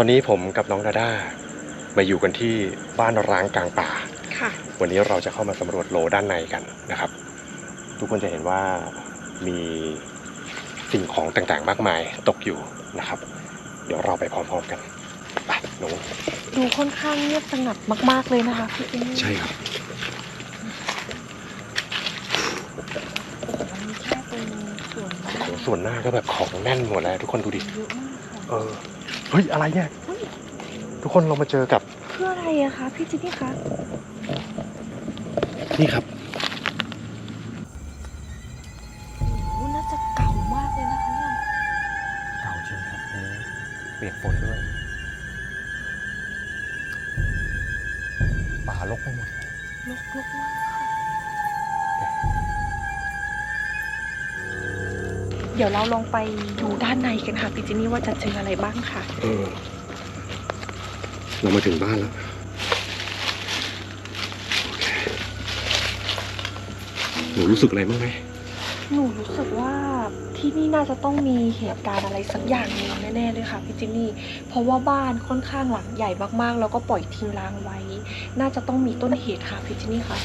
อนนี้ผมกับน้องดาด้ามาอยู่กันที่บ้านร้างกลางป่า ค่ะ วันนี้เราจะเข้ามาสำรวจโลด้านในกันนะครับ ทุกคนจะเห็นว่ามีสิ่งของต่างๆ มากมายตกอยู่นะครับ เดี๋ยวเราไปพร้อมๆกันไปหนูดูค่อนข้างเงียบสงัดมาก ๆเลยนะคะพี่เอมใช่ครับ โอ้โหมีแค่ตรงส่วนหน้าโอ้โหส่วนหน้าก็แบบของแน่นหมดแล้วทุกคนดูดิ เยอะมากค่ะ เออ เฮ้ย อะไรเนี่ยเฮ้ยทุกคนเรามาเจอกับเพื่ออะไรอะคะพี่จินนี่คะนี่ครับ โอ้โหน่าจะเก่ามากเลยนะคะเนี่ยเก่าจริงครับนี่เปียกฝนด้วยป่ารกไปหมดเลยลกลกมาก เดี๋ยวเราลองไปดูด้านในกันค่ะพี่จินนี่ว่าจะเจออะไรบ้างค่ะ เออ เรามาถึงบ้านแล้วโอเคหนูรู้สึกอะไรบ้างไหมหนูรู้สึกว่าที่นี่น่าจะต้องมีเหตุการณ์อะไรสักอย่างหนึงแน่ๆเลยค่ะพี่จินนี่ เพราะว่าบ้านค่อนข้างหลังใหญ่มากๆ แล้วก็ปล่อยทิ้งร้างไว้ น่าจะต้องมีต้นเหตุค่ะพี่จินนี่ค่ะ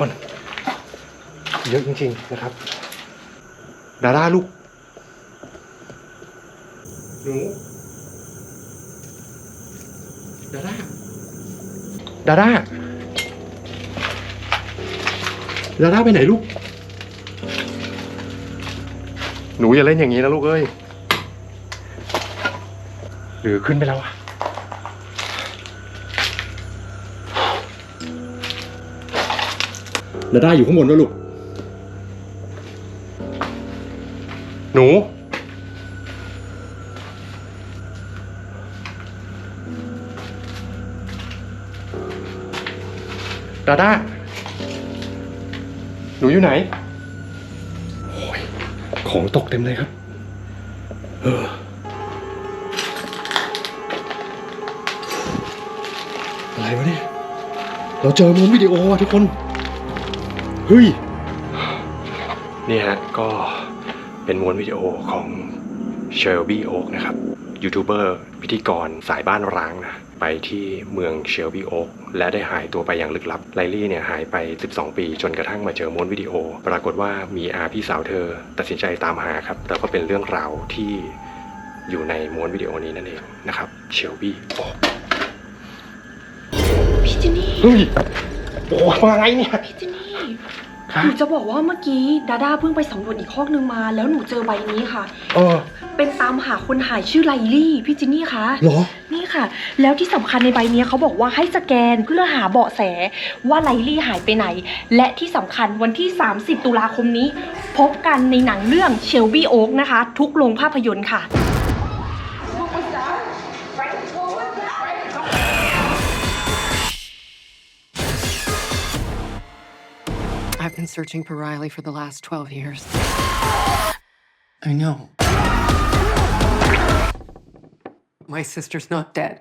คน เยอะจริง ๆ นะครับ ดาด้าลูก หนูดาด้าดาด้าดาด้าไปไหนลูก หนูอย่าเล่นอย่างนี้นะลูกเอ้ย หรือขึ้นไปแล้วอะ ดาด้าอยู่ข้างบนด้วยลูก หนู ดาด้า หนูอยู่ไหน โอ้ย ของตกเต็มเลยครับ เออ อะไรวะเนี่ย เราเจอมูลวิดีโออะทุกคน เฮ้ย นี่ฮะ ก็เป็นม้วนวิดีโอของเชลบี้โอ๊กนะครับ ยูทูบเบอร์พิธีกรสายบ้านร้างนะ ไปที่เมืองเชลบี้โอ๊กและได้หายตัวไปอย่างลึกลับ ไลลี่เนี่ยหายไป 12 ปี จนกระทั่งมาเจอม้วนวิดีโอ ปรากฏว่ามีอาพี่สาวเธอตัดสินใจตามหาครับ แล้วก็เป็นเรื่องราวที่อยู่ในม้วนวิดีโอนี้นั่นเองนะครับเชลบี้โอ๊กพี่จินนี่เฮ้ยโอ้มาไงเนี่ย พี่จินนี่ฮะ หนูจะบอกว่าเมื่อกี้ดาด้าเพิ่งไปสำรวจอีกห้องนึงมา แล้วหนูเจอใบนี้ค่ะ เออ เป็นตามหาคนหายชื่อไลลี่พี่จินนี่คะเหรอ นี่ค่ะ แล้วที่สำคัญในใบนี้เขาบอกว่าให้สแกนเพื่อหาเบาะแสว่าไลลี่หายไปไหน และที่สำคัญวันที่ 30 ตุลาคมนี้ พบกันในหนังเรื่องเชลบี้โอ๊กนะคะ ทุกโรงภาพยนตร์ค่ะ I've been searching for Riley for the last 12 years. I know. My sister's not dead.